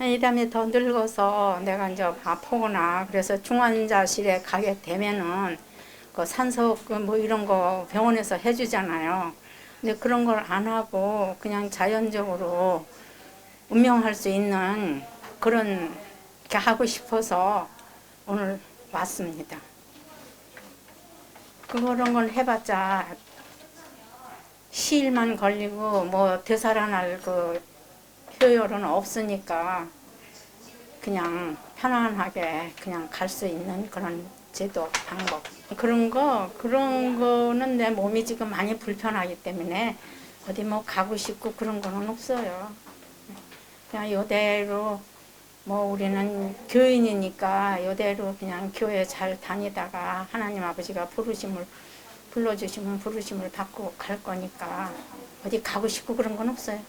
이 다음에 더 늙어서 내가 이제 아프거나 그래서 중환자실에 가게 되면은 그 산소 그뭐 이런 거 병원에서 해주잖아요. 근데 그런 걸 안 하고 그냥 자연적으로 운명할 수 있는 그런 게 하고 싶어서 오늘 왔습니다. 그런 걸 해봤자 시일만 걸리고 뭐 되살아날 그 효율은 없으니까 그냥 편안하게 그냥 갈 수 있는 그런 제도 방법 그런 거 그런 거는 내 몸이 지금 많이 불편하기 때문에 어디 뭐 가고 싶고 그런 거는 없어요. 그냥 이대로 뭐 우리는 교인이니까 이대로 그냥 교회 잘 다니다가 하나님 아버지가 부르심을 불러주시면 부르심을 받고 갈 거니까 어디 가고 싶고 그런 건 없어요.